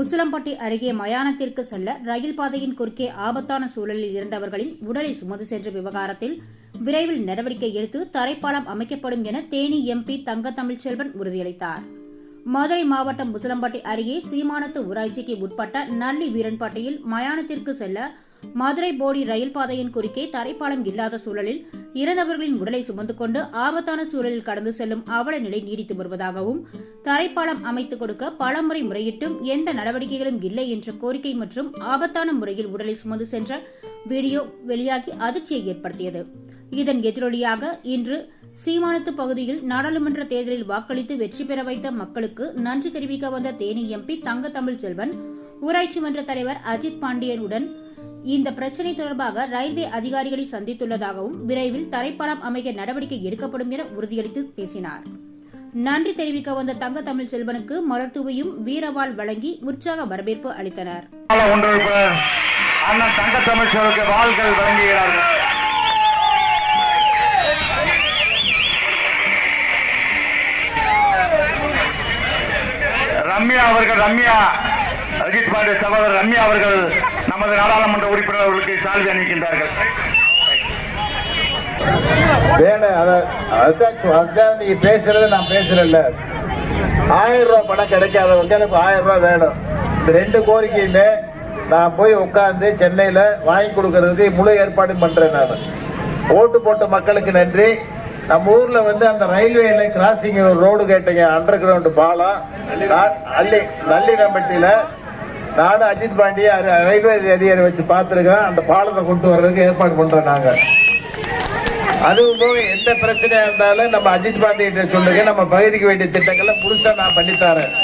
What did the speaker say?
உசிலம்பட்டி அருகே மயானத்திற்கு செல்ல ரயில் பாதையின் குறுக்கே ஆபத்தான சூழலில் இருந்தவர்களின் உடலை சுமந்து சென்ற விவகாரத்தில் விரைவில் நடவடிக்கை எடுத்து தரைப்பாலம் அமைக்கப்படும் என தேனி எம்பி தங்க தமிழ்ச்செல்வன் உறுதியளித்தார். மதுரை மாவட்டம் உசிலம்பட்டி அருகே சீமானத்து ஊராட்சிக்கு உட்பட்ட நல்லி வீரன்பட்டியில் மயானத்திற்கு செல்ல மதுரை போடி ரயில் பாதையின் குறுக்கே தரைப்பாலம் இல்லாத சூழலில் இறந்தவர்களின் உடலை சுமந்து கொண்டு ஆபத்தான சூழலில் கடந்து செல்லும் அவல நிலை நீடித்து வருவதாகவும் தரைப்பாலம் அமைத்துக் கொடுக்க பலமுறை முறையிட்டும் எந்த நடவடிக்கைகளும் இல்லை என்ற கோரிக்கை மற்றும் ஆபத்தான முறையில் உடலை சுமந்து சென்ற வீடியோ வெளியாகி அதிர்ச்சியை ஏற்படுத்தியது. இதன் எதிரொலியாக இன்று சீமானத்து பகுதியில் நாடாளுமன்ற தேர்தலில் வாக்களித்து வெற்றி பெற வைத்த மக்களுக்கு நன்றி தெரிவிக்க வந்த தேனி எம்பி தங்க தமிழ் செல்வன் ஊராட்சி மன்ற தலைவர் அஜித் பாண்டியனுடன் இந்த பிரச்சினை தொடர்பாக ரயில்வே அதிகாரிகளை சந்தித்துள்ளதாகவும் விரைவில் தரைப்பாலம் அமைக்க நடவடிக்கை எடுக்கப்படும் என உறுதியளித்து பேசினார். நன்றி தெரிவிக்க வந்த தங்க தமிழ் செல்வனுக்கு மலர்தூவையும் வீரவாள் வழங்கி உற்சாக வரவேற்பு அளித்தனர். அண்ணன் தங்க வழங்குகிறார்கள். ரம்யா அவர்கள் ரம்யா. அஜித் பாண்டே சகோதரர் ரம்யா அவர்கள் நமது நாடாளுமன்ற உறுப்பினர் அவர்களுக்கு சால்வி அணிக்கின்றார்கள் வேணும் அதுதான் அதுதான் நீங்க பேசுறது நான் பேசுறேன்ல. ஆயிரம் ரூபாய் பணம் கிடைக்காதவங்க எனக்கு ஆயிரம் ரூபாய் வேணும். இந்த ரெண்டு கோரிக்கையில நான் போய் உட்கார்ந்து சென்னையில வாங்கி கொடுக்கறதுக்கு முழு ஏற்பாடு பண்றேன் நான். ஓட்டு போட்ட மக்களுக்கு நன்றி. நம்ம ஊர்ல வந்து அந்த ரயில்வேல கிராசிங் ரோடு கேட்டீங்க அண்டர் கிரவுண்ட் பாலம். நான் அள்ளி நானும் அஜித் பாண்டிய ரயில்வே அதிகாரி வச்சு பார்த்துருக்கேன் அந்த பாலத்தை கொண்டு வர்றதுக்கு ஏற்பாடு பண்றோம் நாங்க. அதுவும் போக எந்த பிரச்சனையா இருந்தாலும் நம்ம அஜித் பாண்டிய சொல்லுங்க. நம்ம பகுதிக்கு வேண்டிய திட்டங்களை புதுசா நான் பண்ணித்தரேன்